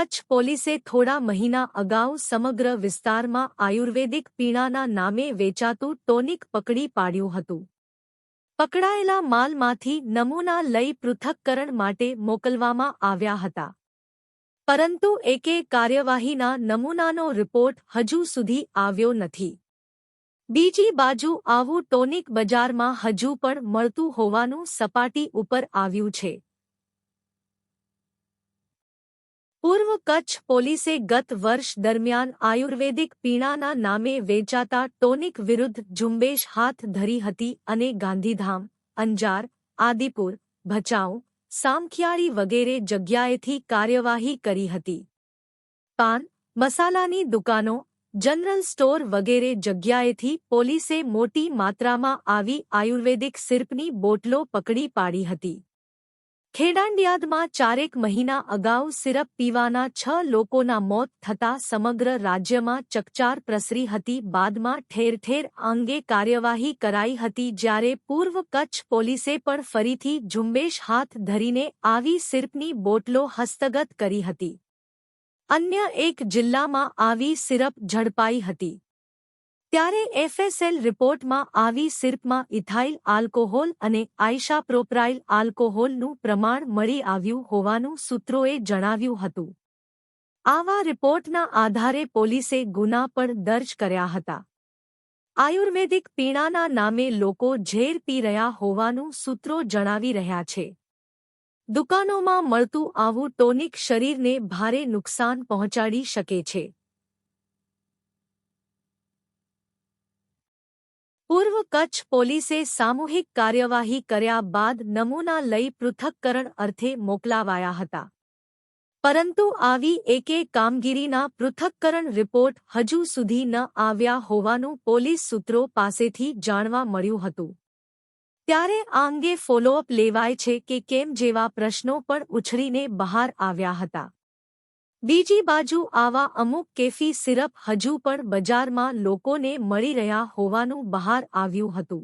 કચ્છ પોલીસે થોડા મહિના અગાઉ સમગ્ર વિસ્તારમાં આયુર્વેદિક પીણાના નામે વેચાતું ટોનિક પકડી પાડ્યું હતું. પકડાયેલા માલમાંથી નમૂના લઈ પૃથક્કરણ માટે મોકલવામાં આવ્યા હતા. પરંતુ એકે કાર્યવાહીના નમૂનાનો રિપોર્ટ હજુ સુધી આવ્યો નથી. બીજી બાજુ આવું ટોનિક બજારમાં હજુ પણ મળતું હોવાનું સપાટી ઉપર આવ્યું છે. પૂર્વ કચ્છ પોલીસે ગત વર્ષ દરમિયાન આયુર્વેદિક પીણાના નામે વેચાતા ટોનિક વિરુદ્ધ ઝુંબેશ હાથ ધરી હતી અને ગાંધીધામ, અંજાર, આદિપુર, ભચાઉ, સામખિયાળી વગેરે જગ્યાએથી કાર્યવાહી કરી હતી. પાન, મસાલાની દુકાનો, જનરલ સ્ટોર વગેરે જગ્યાએથી પોલીસે મોટી માત્રામાં આવી આયુર્વેદિક સિરપની બોટલો પકડી પાડી હતી. ખેડાંડિયાદમાં ચારેક મહિના અગાઉ સિરપ પીવાના છ લોકોના મોત થતા સમગ્ર રાજ્યમાં ચકચાર પ્રસરી હતી. બાદમાં ઠેર ઠેર અંગે કાર્યવાહી કરાઈ હતી જ્યારે પૂર્વ કચ્છ પોલીસે પણ ફરીથી ઝુંબેશ હાથ ધરીને આવી સિરપની બોટલો હસ્તગત કરી હતી. અન્ય એક જિલ્લામાં આવી સિરપ ઝડપાઈ હતી. ત્યારે એફએસએલ રિપોર્ટમાં આવી સિર્પમાં ઇથાઇલ આલ્કોહોલ અને આઇશાપ્રોપ્રાઇલ આલ્કોહોલનું પ્રમાણ મળી આવ્યું હોવાનું સૂત્રોએ જણાવ્યું હતું. આવા રિપોર્ટના આધારે પોલીસે ગુના પણ દર્જ કર્યા હતા. આયુર્વેદિક પીણાના નામે લોકો ઝેર પી રહ્યા હોવાનું સૂત્રો જણાવી રહ્યા છે. દુકાનોમાં મળતું આવું ટોનિક શરીરને ભારે નુકસાન પહોંચાડી શકે છે. કચ્છ પોલીસે સામૂહિક કાર્યવાહી કર્યા બાદ નમૂના લઈ પૃથક્કરણ અર્થે મોકલાવાયા હતા. પરંતુ આવી એકે કામગીરીના પૃથક્કરણ રિપોર્ટ હજુ સુધી ન આવ્યા હોવાનું પોલીસ સૂત્રો પાસેથી જાણવા મળ્યું હતું. ત્યારે આ અંગે ફોલોઅપ લેવાય છે કે કેમ જેવા પ્રશ્નો પણ ઉછળીને બહાર આવ્યા હતા. બીજી બાજુ આવા અમુક કેફી સિરપ હજુ પણ બજારમાં લોકોને મળી રહ્યા હોવાનું બહાર આવ્યું હતું.